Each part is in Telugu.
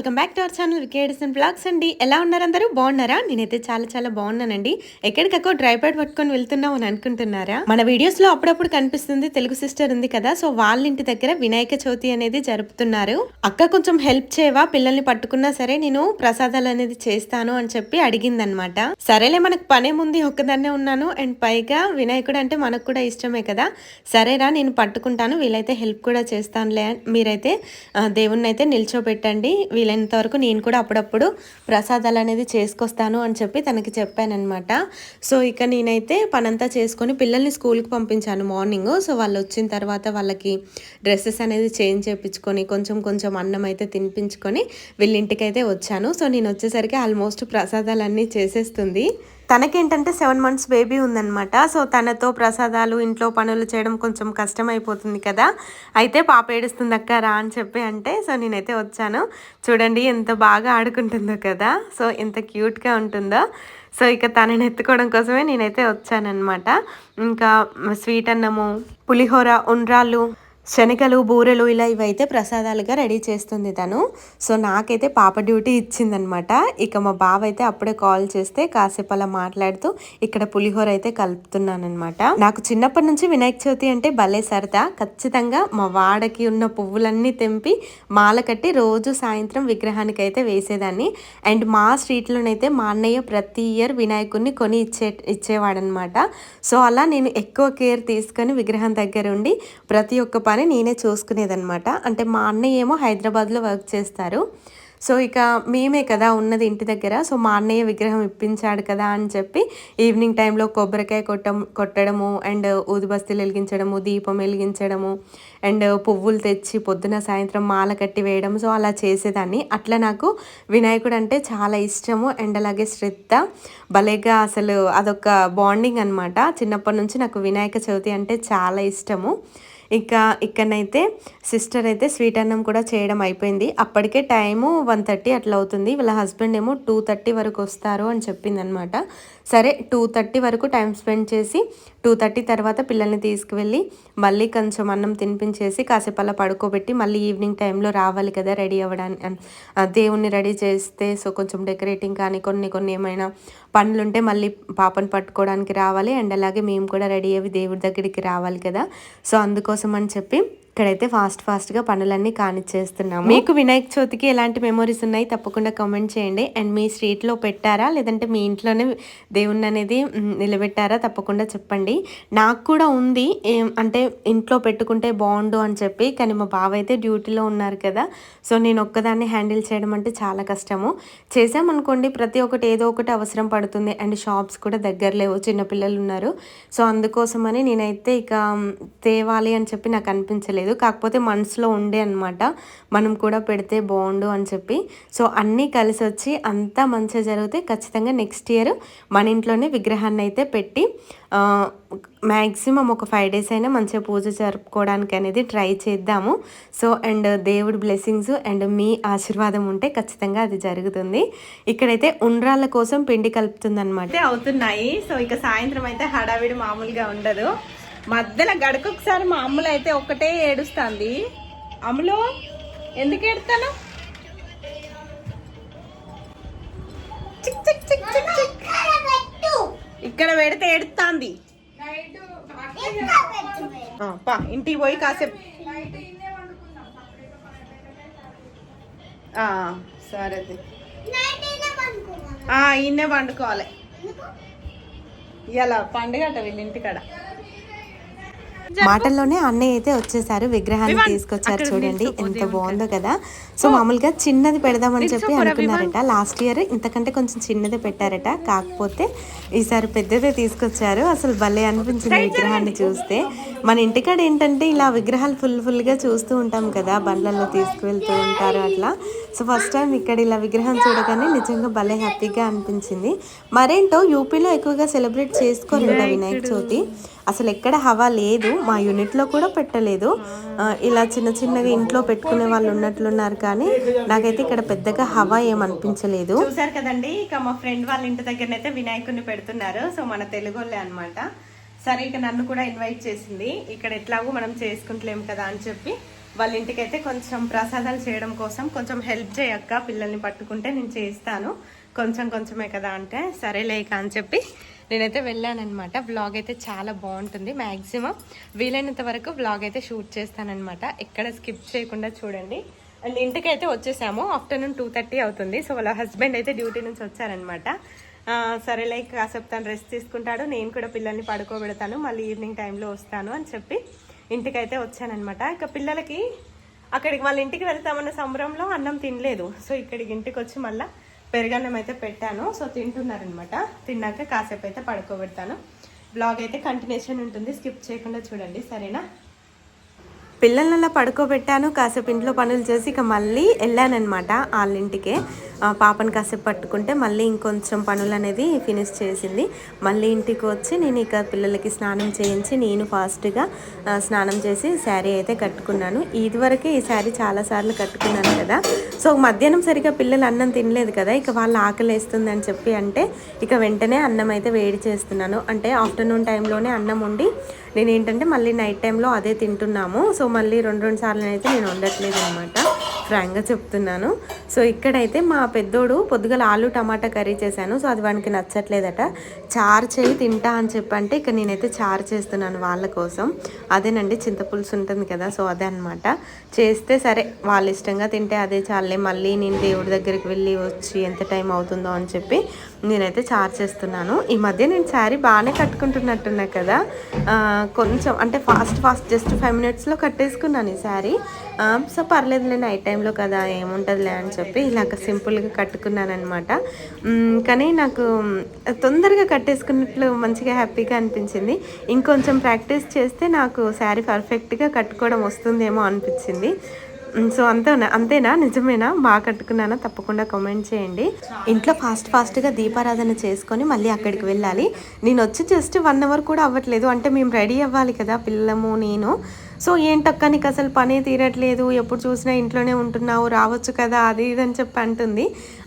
Welcome back to our channel వికేడిసన్ blogs అండి. ఎలా ఉన్నారు అందరూ? బాగున్నారా? నేనైతే చాలా చాలా బాగున్నానండి. ఎక్కడికక్కో డ్రై ప్యాడ్ పట్టుకొని వెళ్తున్నాం అని అనుకుంటున్నారా? మన వీడియోస్లో అప్పుడప్పుడు కనిపిస్తుంది తెలుగు సిస్టర్ ఉంది కదా. సో వాళ్ళ ఇంటి దగ్గర వినాయక చవితి అనేది జరుపుతున్నారు. అక్క కొంచెం హెల్ప్ చేయవా? పిల్లల్ని పట్టుకున్నా సరే నేను ప్రసాదాలు అనేది చేస్తాను అని చెప్పి అడిగిందనమాట. సరేలే మనకు పనేముంది ఒక్కదాన్నే ఉన్నాను. అండ్ పైగా వినాయకుడు అంటే మనకు కూడా ఇష్టమే కదా. సరేరా నేను పట్టుకుంటాను. వీలైతే హెల్ప్ కూడా చేస్తానులే. మీరైతే దేవుణ్ణి అయితే నిల్చోబెట్టండి. వీలైనంత వరకు నేను కూడా అప్పుడప్పుడు ప్రసాదాలు అనేది చేసుకొస్తాను అని చెప్పి తనకి చెప్పానమాట సో ఇక నేనైతే పనంతా చేసుకొని పిల్లల్ని స్కూల్కి పంపించాను మార్నింగ్. సో వాళ్ళు వచ్చిన తర్వాత వాళ్ళకి డ్రెస్సెస్ అనేది చేంజ్ చేయించుకొని కొంచెం కొంచెం అన్నం అయితే తినిపించుకొని వీళ్ళింటికి అయితే వచ్చాను. సో నేను వచ్చేసరికి ఆల్మోస్ట్ ప్రసాదాలన్నీ చేసేస్తుంది. తనకేంటంటే సెవెన్ మంత్స్ బేబీ ఉందన్నమాట. సో తనతో ప్రసాదాలు ఇంట్లో పనులు చేయడం కొంచెం కష్టం అయిపోతుంది కదా. అయితే పాప ఏడుస్తుంది అక్క రా అని చెప్పి అంటే సో నేనైతే వచ్చాను. చూడండి ఎంత బాగా ఆడుకుంటుందో కదా. సో ఎంత క్యూట్గా ఉంటుందో. సో ఇక తనని ఎత్తుకోవడం కోసమే నేనైతే వచ్చానమాట ఇంకా స్వీట్ అన్నము పులిహోర ఉండ్రాళ్ళు శనగలు బూరెలు ఇలా ఇవైతే ప్రసాదాలుగా రెడీ చేస్తుంది తను. సో నాకైతే పాప డ్యూటీ ఇచ్చిందనమాట. ఇక మా బావ అయితే అప్పుడే కాల్ చేస్తే కాసేపు అలా మాట్లాడుతూ ఇక్కడ పులిహోర అయితే కలుపుతున్నానమాట నాకు చిన్నప్పటి నుంచి వినాయక చవితి అంటే భలే సరదా. ఖచ్చితంగా మా వాడకి ఉన్న పువ్వులన్నీ తెంపి మాల కట్టి రోజు సాయంత్రం విగ్రహానికి అయితే వేసేదాన్ని. అండ్ మా స్ట్రీట్లోనైతే మా అన్నయ్య ప్రతి ఇయర్ వినాయకుడిని కొని ఇచ్చే ఇచ్చేవాడనమాట. సో అలా నేను ఎక్కువ కేర్ తీసుకొని విగ్రహం దగ్గర ఉండి ప్రతి ఒక్క పని నేనే చూసుకునేదనమాట అంటే మా అన్నయ్య ఏమో హైదరాబాద్లో వర్క్ చేస్తారు. సో ఇక మేమే కదా ఉన్నది ఇంటి దగ్గర. సో మా అన్నయ్య విగ్రహం ఇప్పించాడు కదా అని చెప్పి ఈవినింగ్ టైంలో కొబ్బరికాయ కొట్టం కొట్టడము అండ్ ఊదిబస్తీలు వెలిగించడము దీపం వెలిగించడము అండ్ పువ్వులు తెచ్చి పొద్దున సాయంత్రం మాల కట్టి వేయడం. సో అలా చేసేదాన్ని. అట్లా నాకు వినాయకుడు అంటే చాలా ఇష్టము అండ్ అలాగే శ్రద్ధ. భలేగా అసలు అదొక బాండింగ్ అనమాట చిన్నప్పటి నుంచి నాకు వినాయక చవితి అంటే చాలా ఇష్టము. ఇంకా ఇక్కడనైతే సిస్టర్ అయితే స్వీట్ అన్నం కూడా చేయడం అయిపోయింది. అప్పటికే టైము వన్ థర్టీ అట్లా అవుతుంది. వీళ్ళ హస్బెండ్ ఏమో టూ థర్టీ వరకు వస్తారు అని చెప్పింది అనమాట సరే టూ థర్టీ వరకు టైం స్పెండ్ చేసి టూ థర్టీ తర్వాత పిల్లల్ని తీసుకువెళ్ళి మళ్ళీ కొంచెం అన్నం తినిపించేసి కాసేపు అలా పడుకోబెట్టి మళ్ళీ ఈవినింగ్ టైంలో రావాలి కదా రెడీ అవ్వడానికి. దేవుణ్ణి రెడీ చేస్తే సో కొంచెం డెకరేటింగ్ కానీ కొన్ని కొన్ని ఏమైనా పనులుంటే మళ్ళీ పాపను పట్టుకోవడానికి రావాలి. అండ్ అలాగే మేము కూడా రెడీ అయ్యి దేవుడి దగ్గరికి రావాలి కదా. సో అందుకోసం అని చెప్పి ఇక్కడైతే ఫాస్ట్ ఫాస్ట్గా పనులన్నీ కానిచ్చేస్తున్నాము. మీకు వినాయక చవితికి ఎలాంటి మెమొరీస్ ఉన్నాయి? తప్పకుండా కామెంట్ చేయండి. అండ్ మీ స్ట్రీట్లో పెట్టారా? లేదంటే మీ ఇంట్లోనే దేవుణ్ణి అనేది నిలబెట్టారా? తప్పకుండా చెప్పండి. నాకు కూడా ఉంది. ఏం- అంటే ఇంట్లో పెట్టుకుంటే బాగుండు అని చెప్పి కానీ మా బావ అయితే డ్యూటీలో ఉన్నారు కదా. సో నేను ఒక్కదాన్ని హ్యాండిల్ చేయడం అంటే చాలా కష్టము. చేసామనుకోండి ప్రతి ఒక్కటి ఏదో ఒకటి అవసరం పడుతుంది. అండ్ షాప్స్ కూడా దగ్గర లేవు. చిన్నపిల్లలు ఉన్నారు. సో అందుకోసమని నేనైతే ఇక తేవాలి అని చెప్పి నాకు అనిపించలేదు. కాకపోతే మనసులో ఉండే అనమాట మనం కూడా పెడితే బాగుండు అని చెప్పి. సో అన్నీ కలిసి వచ్చి అంతా మంచిగా జరిగితే ఖచ్చితంగా నెక్స్ట్ ఇయర్ మన ఇంట్లోనే విగ్రహాన్ని అయితే పెట్టి మ్యాక్సిమం ఒక ఫైవ్ డేస్ అయినా మంచిగా పూజ జరుపుకోవడానికి అనేది ట్రై చేద్దాము. సో అండ్ దేవుడి బ్లెస్సింగ్స్ అండ్ మీ ఆశీర్వాదం ఉంటే ఖచ్చితంగా అది జరుగుతుంది. ఇక్కడైతే ఉండ్రాళ్ళ కోసం పిండి కలుపుతుంది అనమాట అవుతున్నాయి. సో ఇక సాయంత్రం అయితే హడావిడి మామూలుగా ఉండదు. మధ్యలో గడకొకసారి మా అమ్ములు అయితే ఒకటే ఏడుస్తుంది. అమ్ములు ఎందుకు ఏడుతాను? ఇక్కడ పెడితే ఏడుతాంది పా ఇంటికి పోయి కాసేపు. ఆ, సరే ఈయన్నే పండుకోవాలి. ఇలా పండుగ అట వీళ్ళ ఇంటికాడ మాటల్లోనే అన్నయ్య అయితే వచ్చేసారు విగ్రహాన్ని తీసుకొచ్చారు చూడండి ఎంత బాగుందో కదా. సో మామూలుగా చిన్నది పెడదామని చెప్పి అనుకున్నారట. లాస్ట్ ఇయర్ ఇంతకంటే కొంచెం చిన్నది పెట్టారట. కాకపోతే ఈసారి పెద్దదే తీసుకొచ్చారు. అసలు భలే అనిపించింది విగ్రహాన్ని చూస్తే. మన ఇంటికాడ ఏంటంటే ఇలా విగ్రహాలు ఫుల్ ఫుల్గా చూస్తూ ఉంటాం కదా బండ్లలో తీసుకువెళ్తూ ఉంటారు అట్లా. సో ఫస్ట్ టైం ఇక్కడ ఇలా విగ్రహం చూడగానే నిజంగా భలే హ్యాపీగా అనిపించింది. మరేంటో యూపీలో ఎక్కువగా సెలబ్రేట్ చేసుకోరు వినాయక చవితి. అసలు ఎక్కడ హవా లేదు మా యూనిట్లో కూడా పెట్టలేదు. ఇలా చిన్న చిన్నగా ఇంట్లో పెట్టుకునే వాళ్ళు ఉన్నట్లున్నారు కానీ నాకైతే ఇక్కడ పెద్దగా హవా ఏమనిపించలేదు. చూసారు కదండి ఇక మా ఫ్రెండ్ వాళ్ళ ఇంటి దగ్గరనైతే వినాయకుడిని పెడుతున్నారు. సో మన తెలుగులే అనమాట సరే ఇక నన్ను కూడా ఇన్వైట్ చేసింది. ఇక్కడ ఎట్లాగో మనం చేసుకుంటలేం కదా అని చెప్పి వాళ్ళ ఇంటికి అయితే కొంచెం ప్రసాదాలు చేయడం కోసం కొంచెం హెల్ప్ చేయక్క పిల్లల్ని పట్టుకుంటే నేను చేస్తాను. కొంచెం కొంచెమే కదా అంటే సరే లేక అని చెప్పి నేనైతే వెళ్ళానమాట వ్లాగ్ అయితే చాలా బాగుంటుంది. మ్యాక్సిమం వీలైనంత వరకు వ్లాగ్ అయితే షూట్ చేస్తానమాట ఎక్కడ స్కిప్ చేయకుండా చూడండి. అండ్ ఇంటికైతే వచ్చేసాము. ఆఫ్టర్నూన్ టూ థర్టీ అవుతుంది. సో వాళ్ళ హస్బెండ్ అయితే డ్యూటీ నుంచి వచ్చారనమాట సరే లైక్ కాసేపు తను రెస్ట్ తీసుకుంటాడు. నేను కూడా పిల్లల్ని పడుకోబెడతాను. మళ్ళీ ఈవినింగ్ టైంలో వస్తాను అని చెప్పి ఇంటికైతే వచ్చానమాట ఇక పిల్లలకి అక్కడికి వాళ్ళ ఇంటికి వెళ్తామన్న సంబరంలో అన్నం తినలేదు. సో ఇక్కడికి ఇంటికి వచ్చి మళ్ళీ పెరుగన్నం అయితే పెట్టాను. సో తింటున్నారనమాట. తిన్నాక కాసేపు అయితే పడుకోబెడతాను. బ్లాగ్ అయితే కంటిన్యూషన్ ఉంటుంది. స్కిప్ చేయకుండా చూడండి. సరేనా? పిల్లల్ని అలా పడుకోబెట్టాను. కాసేపు ఇంట్లో పనులు చేసి ఇక మళ్ళీ వెళ్ళానమాట వాళ్ళ ఇంటికే. పాపని కాసేపు పట్టుకుంటే మళ్ళీ ఇంకొంచెం పనులు అనేది ఫినిష్ చేసింది. మళ్ళీ ఇంటికి వచ్చి నేను ఇక పిల్లలకి స్నానం చేయించి నేను ఫాస్ట్గా స్నానం చేసి శారీ అయితే కట్టుకున్నాను. ఇదివరకే ఈ శారీ చాలాసార్లు కట్టుకున్నాను కదా. సో మధ్యాహ్నం సరిగా పిల్లలు అన్నం తినలేదు కదా. ఇక వాళ్ళు ఆకలి వేస్తుందని చెప్పి అంటే ఇక వెంటనే అన్నం అయితే వేడి చేస్తున్నాను. అంటే ఆఫ్టర్నూన్ టైంలోనే అన్నం వండి నేను ఏంటంటే మళ్ళీ నైట్ టైంలో అదే తింటున్నాము. సో మళ్ళీ రెండు రెండు సార్లు అయితే నేను వండట్లేదు అనమాట ఫ్రాంక్గా చెప్తున్నాను. సో ఇక్కడైతే మా పెద్దోడు పొద్దుగల ఆలు టమాటా కర్రీ చేశాను సో అది వానికి నచ్చట్లేదట. చారు చేయి తింటా అని చెప్పంటే ఇక నేనైతే చారు చేస్తున్నాను వాళ్ళ కోసం. అదేనండి చింతపులుసు ఉంటుంది కదా సో అదే అనమాట చేస్తే సరే వాళ్ళ ఇష్టంగా తింటే అదే చాలే మళ్ళీ నేను దేవుడి దగ్గరికి వెళ్ళి వచ్చి ఎంత టైం అవుతుందో అని చెప్పి నేనైతే చార్జ్ చేస్తున్నాను. ఈ మధ్య నేను శారీ బాగానే కట్టుకుంటున్నట్టున్నా కదా. కొంచెం అంటే ఫాస్ట్ ఫాస్ట్ జస్ట్ ఫైవ్ మినిట్స్లో కట్టేసుకున్నాను ఈ శారీ. సో పర్లేదులే నైట్ టైంలో కదా ఏముంటుందిలే అని చెప్పి ఇలాగ సింపుల్గా కట్టుకున్నాను అనమాట కానీ నాకు తొందరగా కట్టేసుకున్నట్లు మంచిగా హ్యాపీగా అనిపించింది. ఇంకొంచెం ప్రాక్టీస్ చేస్తే నాకు శారీ పర్ఫెక్ట్గా కట్టుకోవడం వస్తుందేమో అనిపించింది. Mm, సో అంతేనా అంతేనా? నిజమేనా? బాగా కట్టుకున్నానా? తప్పకుండా కామెంట్ చేయండి. ఇంట్లో ఫాస్ట్ ఫాస్ట్గా దీపారాధన చేసుకొని మళ్ళీ అక్కడికి వెళ్ళాలి. నేను వచ్చి జస్ట్ వన్ అవర్ కూడా అవ్వట్లేదు. అంటే మేము రెడీ అవ్వాలి కదా పిల్లము నేను. సో ఏంటక్క నీకు అసలు పనే తీరట్లేదు ఎప్పుడు చూసినా ఇంట్లోనే ఉంటున్నావు రావచ్చు కదా అది ఇది అని చెప్పి అంటుంది.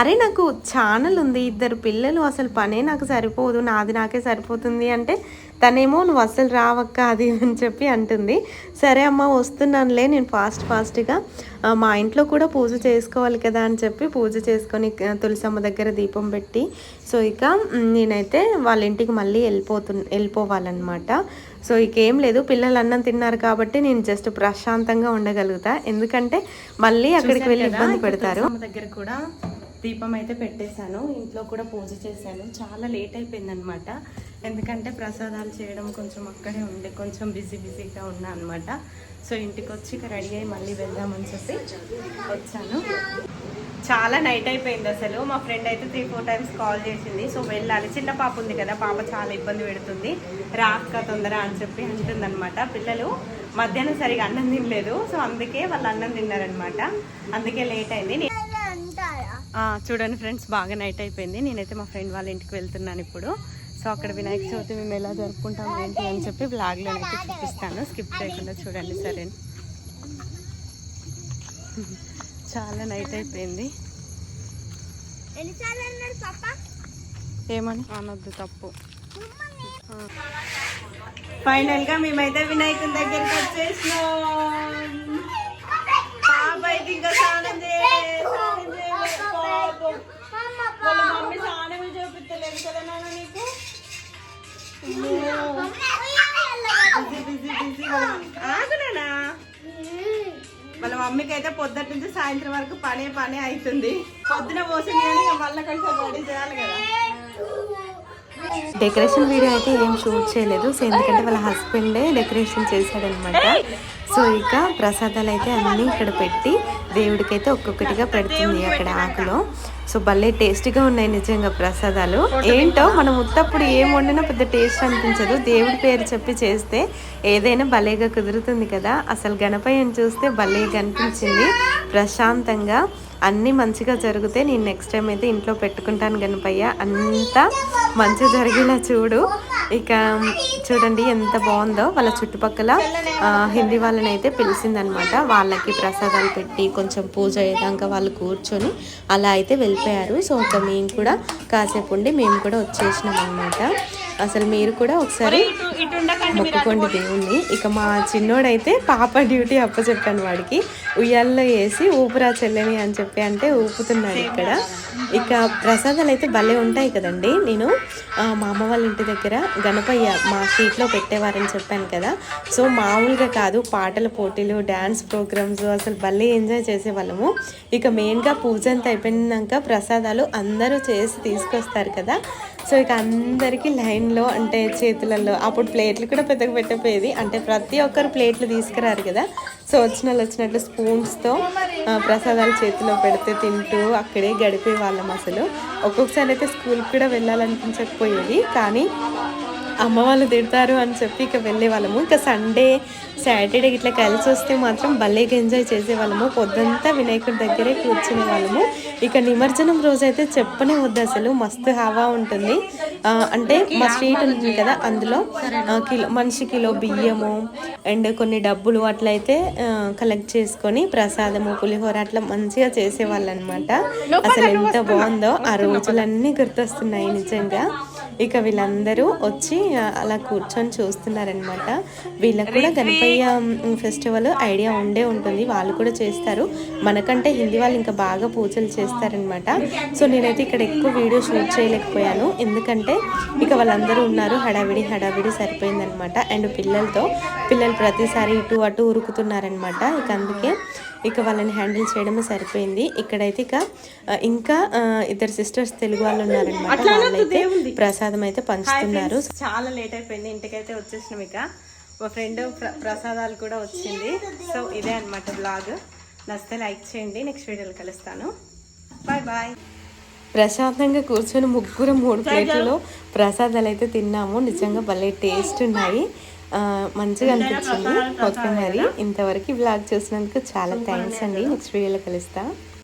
అరే నాకు ఛానల్ ఉంది ఇద్దరు పిల్లలు అసలు పనే నాకు సరిపోదు నాది నాకే సరిపోతుంది అంటే తనేమో నువ్వు అసలు రావక్క అది అని చెప్పి అంటుంది. సరే అమ్మ వస్తున్నానులే నేను ఫాస్ట్ ఫాస్ట్గా మా ఇంట్లో కూడా పూజ చేసుకోవాలి కదా అని చెప్పి పూజ చేసుకొని తులసమ్మ దగ్గర దీపం పెట్టి సో ఇక నేనైతే వాళ్ళ ఇంటికి మళ్ళీ వెళ్ళిపోతు వెళ్ళిపోవాలన్నమాట. సో ఇక ఏం లేదు పిల్లలు అన్నం తిన్నారు కాబట్టి నేను జస్ట్ ప్రశాంతంగా ఉండగలుగుతా. ఎందుకంటే మళ్ళీ అక్కడికి వెళ్ళి ఇబ్బంది పెడతారు. దగ్గర కూడా దీపం అయితే పెట్టేశాను. ఇంట్లో కూడా పూజ చేశాను. చాలా లేట్ అయిపోయింది అనమాట ఎందుకంటే ప్రసాదాలు చేయడం కొంచెం అక్కడే ఉండి కొంచెం బిజీ బిజీగా ఉన్నా అనమాట సో ఇంటికి వచ్చి ఇక రెడీ అయ్యి మళ్ళీ వెళ్దామని చెప్పి వచ్చాను. చాలా నైట్ అయిపోయింది అసలు. మా ఫ్రెండ్ అయితే త్రీ ఫోర్ టైమ్స్ కాల్ చేసింది. సో వెళ్ళాలి. చిన్న పాప ఉంది కదా పాప చాలా ఇబ్బంది పెడుతుంది. రాక్క తొందర అని చెప్పి అంటుందన్నమాట. పిల్లలు మధ్యాహ్నం సరిగా అన్నం తినలేదు. సో అందుకే వాళ్ళు అన్నం తిన్నారనమాట అందుకే లేట్ అయింది. చూడండి ఫ్రెండ్స్ బాగా నైట్ అయిపోయింది. నేనైతే మా ఫ్రెండ్ వాళ్ళ ఇంటికి వెళ్తున్నాను ఇప్పుడు. సో అక్కడ వినాయక చవితి మేము ఎలా జరుపుకుంటాం ఏంటి అని చెప్పి బ్లాగ్లో అయితే చూపిస్తాను. స్కిప్ చేయకుండా చూడండి సరే. చాలా నైట్ అయిపోయింది. ఏమని? అనొద్దు తప్పు. ఫైనల్గా మేమైతే వినాయకుని దగ్గరికి వచ్చేసినాం. ఇంకా స్నానం స్నానం మమ్మీ స్నానమే చూపించలేదు కదా నాన్న నీకు? ఆగునా వాళ్ళ మమ్మీకి అయితే పొద్దుట నుంచి సాయంత్రం వరకు పనే పనే అవుతుంది. పొద్దున పోసింది కానీ మళ్ళీ కలిసి రెడీ చేయాలి కదా. డెకరేషన్ వీడియో అయితే ఏం షూట్ చేయలేదు. సో ఎందుకంటే వాళ్ళ హస్బెండే డెకరేషన్ చేశాడనమాట. సో ఇక ప్రసాదాలు అయితే అన్నీ ఇక్కడ పెట్టి దేవుడికైతే ఒక్కొక్కటిగా పెడుతుంది అక్కడ ఆకులో. సో భలే టేస్టీగా ఉన్నాయి నిజంగా ప్రసాదాలు. ఏంటో మనం ఉత్తప్పుడు ఏం వండినా పెద్ద టేస్ట్ అనిపించదు. దేవుడి పేరు చెప్పి చేస్తే ఏదైనా భలేగా కుదురుతుంది కదా. అసలు గణపయ్యని చూస్తే భలేగా అనిపించింది. ప్రశాంతంగా అన్నీ మంచిగా జరిగితే నేను నెక్స్ట్ టైం అయితే ఇంట్లో పెట్టుకుంటాను గణపయ్య. అంతా మంచిగా జరిగేలా చూడు. ఇక చూడండి ఎంత బాగుందో. వాళ్ళ చుట్టుపక్కల హిందీ వాళ్ళని అయితే పిలిచిందనమాట. వాళ్ళకి ప్రసాదాలు పెట్టి కొంచెం పూజ అయ్యేదాకా వాళ్ళు కూర్చొని అలా అయితే వెళ్ళిపోయారు. సో ఒక మేము కూడా కాసేపు ఉండి మేము కూడా వచ్చేసినాం అనమాట అసలు మీరు కూడా ఒకసారి మొక్కుకోండి దేవుణ్ణి. ఇక మా చిన్నోడైతే పాప డ్యూటీ అప్పచెప్పాను వాడికి. ఉయ్యాల్లో వేసి ఊపిరా చెల్లని అని చెప్పి అంటే ఊపుతున్నాడు ఇక్కడ. ఇక ప్రసాదాలు అయితే భలే ఉంటాయి కదండి. నేను మా అమ్మ వాళ్ళ ఇంటి దగ్గర గణపయ్య మా స్ట్రీట్లో పెట్టేవారని చెప్పాను కదా. సో మామూలుగా కాదు పాటల పోటీలు డ్యాన్స్ ప్రోగ్రామ్స్ అసలు భలే ఎంజాయ్ చేసేవాళ్ళము. ఇక మెయిన్గా పూజ అంతా అయిపోయినాక ప్రసాదాలు అందరూ చేసి తీసుకొస్తారు కదా. సో ఇక అందరికీ లైన్లో అంటే చేతులలో అప్పుడు ప్లేట్లు కూడా పెద్దగా పెట్టకపోయేది. అంటే ప్రతి ఒక్కరు ప్లేట్లు తీసుకురారు కదా. సో వచ్చిన వాళ్ళు వచ్చినట్లు స్పూన్స్తో ప్రసాదాలు చేతిలో పెడితే తింటూ అక్కడే గడిపేవారు వాళ్ళం అసలు. ఒక్కొక్కసారి అయితే స్కూల్కి కూడా వెళ్ళాలనిపించకపోయేది. కానీ అమ్మ వాళ్ళు తిడతారు అని చెప్పి ఇక వెళ్ళే వాళ్ళము. ఇంకా సండే సాటర్డే ఇట్లా కలిసి వస్తే మాత్రం భలేగా ఎంజాయ్ చేసేవాళ్ళము పొద్దంతా వినాయకుడి దగ్గరే కూర్చునే వాళ్ళము. ఇక నిమజ్జనం రోజు అయితే చెప్పనే వద్దు అసలు. మస్తు హవా ఉంటుంది. అంటే మా స్ట్రీట్ ఉంటుంది కదా అందులో. కిలో మనిషి కిలో బియ్యము అండ్ కొన్ని డబ్బులు అట్లయితే కలెక్ట్ చేసుకొని ప్రసాదము పులిహోర అట్లా మంచిగా చేసేవాళ్ళు అనమాట అసలు ఎంత బాగుందో ఆ రోజులన్నీ గుర్తొస్తున్నాయి నిజంగా. ఇక వీళ్ళందరూ వచ్చి అలా కూర్చొని చూస్తున్నారనమాట వీళ్ళకు కూడా గణపయ్య ఫెస్టివల్ ఐడియా ఉండే ఉంటుంది. వాళ్ళు కూడా చేస్తారు. మనకంటే హిందీ వాళ్ళు ఇంకా బాగా పూజలు చేస్తారనమాట సో నేనైతే ఇక్కడ ఎక్కువ వీడియో షూట్ చేయలేకపోయాను. ఎందుకంటే ఇక వాళ్ళందరూ ఉన్నారు. హడావిడి హడావిడి సరిపోయిందనమాట అండ్ పిల్లలతో పిల్లలు ప్రతిసారి ఇటు అటు ఉరుకుతున్నారనమాట ఇక అందుకే ఇక వాళ్ళని హ్యాండిల్ చేయడమే సరిపోయింది. ఇక్కడైతే ఇక ఇంకా ఇద్దరు సిస్టర్స్ తెలుగు వాళ్ళు ఉన్నారనమాట వాళ్ళైతే ప్రసాదం అయితే పంచుతున్నారు. చాలా లేట్ అయిపోయింది. ఇంటికైతే వచ్చేసినాం ఇక. మా ఫ్రెండ్ ప్రసాదాలు కూడా వచ్చింది. సో ఇదే అనమాట బ్లాగ్ నచ్చితే లైక్ చేయండి. నెక్స్ట్ వీడియోలో కలుస్తాను. బాయ్ బాయ్ ప్రశాంతంగా కూర్చొని ముగ్గురు మూడు ప్లేట్లలో ప్రసాదాలు అయితే తిన్నాము. నిజంగా భలే టేస్ట్ ఉన్నాయి. మంచిగా అనిపించింది. ఓకే మరి ఇంతవరకు బ్లాగ్ చూసినందుకు చాలా థ్యాంక్స్ అండి. నెక్స్ట్ వీడియోలో కలుస్తా.